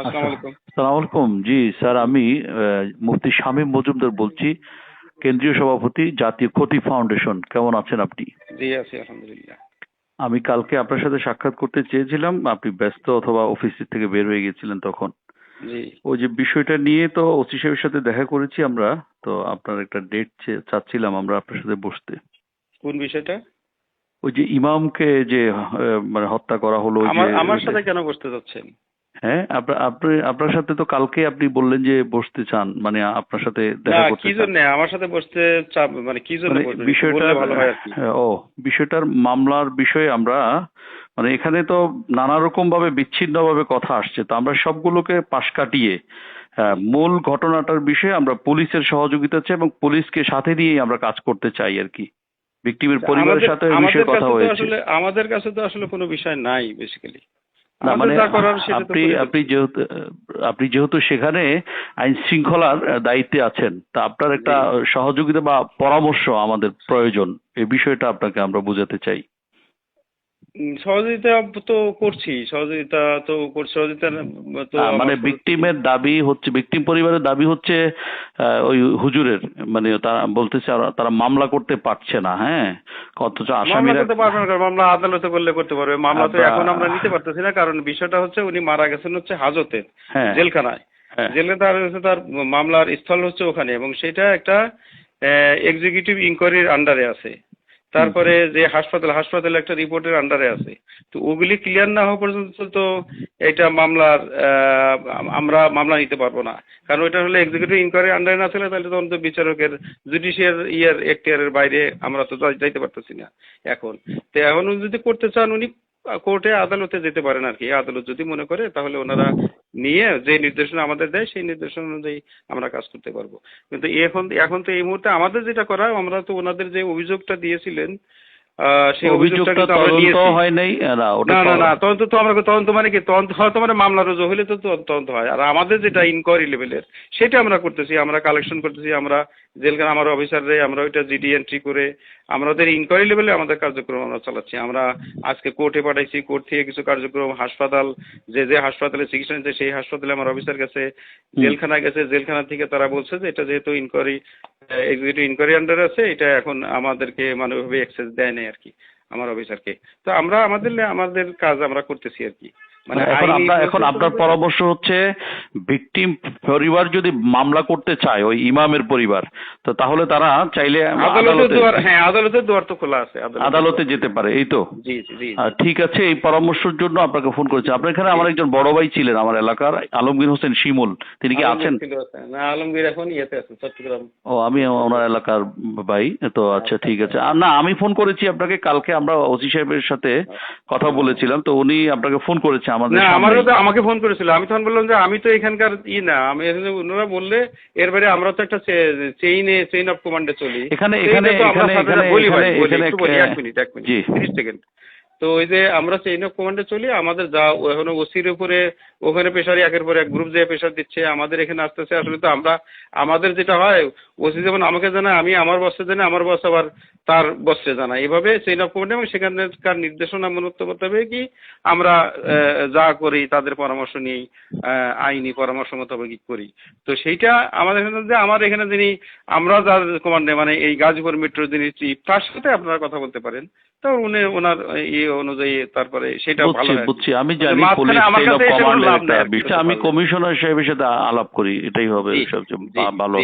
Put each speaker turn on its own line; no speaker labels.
আসসালামু আলাইকুম
জি স্যার আমি মুফতি শামীম মজুমদার বলছি কেন্দ্রীয় সভাপতি জাতীয় ক্ষতি ফাউন্ডেশন। কেমন আছেন আপনি?
জি আছি আলহামদুলিল্লাহ।
আমি কালকে আপনার সাথে সাক্ষাৎ করতে চেয়েছিলাম আপনি ব্যস্ত অথবা অফিস থেকে বের হয়ে গেছিলেন তখন। ওই যে বিষয়টা নিয়ে তো ওসি সাহেবের সাথে দেখা করেছি আমরা তো আপনার একটা ডেট চাচ্ছিলাম আমরা আপনার সাথে বসতে।
কোন বিষয়টা?
ওই যে ইমামকে যে মানে হত্যা করা হলো
আমার সাথে কেন বসতে যাচ্ছেন?
হ্যাঁ আপনার আপনি আপনার সাথে তো কালকে আপনি বললেন যে বসতে চান মানে আপনার সাথে দেখা করতে
কি জন্য? আমার সাথে বসতে মানে কি জন্য
মানে বিষয়টা
ভালো হয়
হ্যাঁ, ও বিষয়টার মামলার বিষয়ে আমরা মানে এখানে তো নানা রকম ভাবে বিচ্ছিন্ন ভাবে কথা আসছে তো আমরা সবগুলোকে পাশ কাটিয়ে আহ, মূল ঘটনাটার বিষয়ে আমরা পুলিশের সহযোগিতা চাই এবং পুলিশকে সাথে নিয়েই আমরা কাজ করতে চাই আর কি। ভিকটিমের পরিবারের সাথে বিষয়ে কথা হয়েছে।
আসলে আমাদের কাছে তো আসলে কোনো বিষয় নাই বেসিক্যালি
না মানে আপনি আপনি যেহেতু আপনি যেহেতু সেখানে আইন শৃঙ্খলার দায়িত্বে আছেন তা আপনার একটা সহযোগিতা বা পরামর্শ আমাদের প্রয়োজন। এই বিষয়টা আপনাকে আমরা বোঝাতে চাই।
সহযোগিতা তো করছি সহযোগিতা তো করছি সহযোগিতা তো
মানে ভিকটিমের দাবি হচ্ছে ভিকটিম পরিবারের দাবি হচ্ছে আহ, ওই হুজুরের মানে তারা বলতেছে তারা মামলা করতে পারছে না হ্যাঁ? অথচ আসামিরা
করতে পারবে না মামলা আদালতে করলে করতে পারবে। মামলা তো এখন আমরা নিতে পারতেছি না কারণ বিষয়টা হচ্ছে উনি মারা গেছেন হচ্ছে হাজতে
হ্যাঁ।
জেলখানায়।
হ্যাঁ।
জেলে তার হচ্ছে তার মামলার স্থল হচ্ছে ওখানে এবং সেটা একটা এক্সিকিউটিভ ইনকোয়ারির আন্ডারে আছে। তারপরে যে হাসপাতাল, হাসপাতালে একটা রিপোর্টের আন্ডারে আছে। তো ওগুলি ক্লিয়ার না হওয়া পর্যন্ত তো এটা মামলার আমরা মামলা নিতে পারব না। কারণ ওইটা হলে এক্সিকিউটিভ ইনকোয়ারির আন্ডারে না ছিল তাহলে তখন তো বিচারকের জুডিশিয়াল ইয়ার এখতিয়ারের বাইরে আমরা তো যাইতে পারতেছি না এখন। তো এখন যদি করতে চান, উনি কোর্টে আদালতে যেতে পারেন আর কি। আদালত যদি মনে করে, তাহলে ওনারা নিয়ে যে নির্দেশনা আমাদের দেয়, সেই নির্দেশনা অনুযায়ী আমরা কাজ করতে পারব। কিন্তু এখন এখন তো এই মুহূর্তে আমাদের যেটা করা, আমরা তো ওনাদের যে অভিযোগটা দিয়েছিলেন সেই অভিযোগটা
তদন্ত হয় নাই না ওটা
না না তদন্ত তো আমরা তদন্ত মানে কি? তদন্ত হয় তো মানে মামলা রুজু হলে তো তদন্ত হয়। আর আমাদের যেটা ইনকোয়ারি লেভেলের সেটা আমরা করতেছি আমরা কালেকশন করতেছি আমরা জেলখানা আমার অফিসাররে আমরা ওইটা জিডি এন্ট্রি করে আমাদের ইনকোয়ারি লেভেলে আমাদের কার্যক্রম আমরা চালাচ্ছি। আমরা আজকে কোর্টে পাঠাইছি কোর্ট থেকে কিছু কার্যক্রম হাসপাতাল যে যে হাসপাতালে চিকিৎসা নিচ্ছে সেই হাসপাতালে আমার অফিসার গেছে জেলখানা গেছে জেলখানা থেকে তারা বলছে যে এটা যেহেতু ইনকোয়ারি এক্সিকিউটিভ ইনকোয়ারি আন্ডার আছে এটা এখন আমাদেরকে মানে ওইভাবে অ্যাক্সেস দেয় আর কি আমার অফিসারকে তো আমরা আমাদের আমাদের কাজ আমরা করতেছি আর কি। মানে
এখন আপনার পরামর্শ হচ্ছে ভিকটিম পরিবার যদি মামলা করতে চায় ওই ইমামের পরিবার তো তাহলে তারা চাইলে আদালতে
হ্যাঁ আদালতের দুয়ার তো খোলা আছে
আদালতে যেতে পারে এই তো?
জি জি জি
ঠিক আছে এই পরামর্শের জন্য আপনাকে ফোন করেছি। আপনার এখানে আমার একজন বড় ভাই ছিলেন আমার এলাকার আলমগীর হোসেন শিমুল। তিনি কি আছেন?
আলমগীর না আলমগীর এখন ইয়েতে আছে চট্টগ্রাম।
ও আমি ওনার এলাকার ভাই তো আচ্ছা ঠিক আছে। আর না আমি ফোন করেছি আপনাকে কালকে আমরা ওসি সাহেবের সাথে কথা বলেছিলাম তো উনি আপনাকে ফোন করেছে। আমাদের
না আমারও তো আমাকে ফোন করেছিল। আমি তখন বললাম যে আমি তো এখানকার ই না। আমি এখানে ওনারা বললে এর বাইরে আমরা তো একটা চেইনে চেইন অফ কমান্ডে চলি।
এখানে- এখানে- এখানে-
বলি ভাই,
এখানে- এক-
মিনিট এক মিনিট।
জি।
তিরিশ সেকেন্ড। তো ওই যে আমরা চেইন অফ কমান্ডে চলি, আমাদের যা এখন ওসির উপরে, ওখানে প্রেশার একের পর এক গ্রুপ যে প্রেশার দিচ্ছে, আমাদের এখানে আসতেছে, আসলে তো আমরা, আমাদের যেটা হয়, ওসি যেমন আমাকে জানায়, আমি আমার বসে জানাই, আমার বস আবার তার বসে জানাই এভাবে চেইন অফ কমান্ড এবং সেখানকার নির্দেশনা মনোত্ব মোতাবেক কি, আমরা যা করি তাদের পরামর্শ নিয়েই আইনি পরামর্শ মোতাবেক করি। তো সেইটা আমাদের এখানে যে আমার এখানে যিনি, আমরা যার কমান্ডে মানে এই গাজীপুর মেট্রো যিনি চিফ তার সাথে আপনারা কথা বলতে পারেন। তো উনি, ওনার ইয়ে অনুযায়ী তারপরে সেটা ভালো
বুঝছি আমি জানি পুলিশ আমি কমিশনার সাহেবের সাথে আলাপ করি এটাই হবে সবচেয়ে ভালো।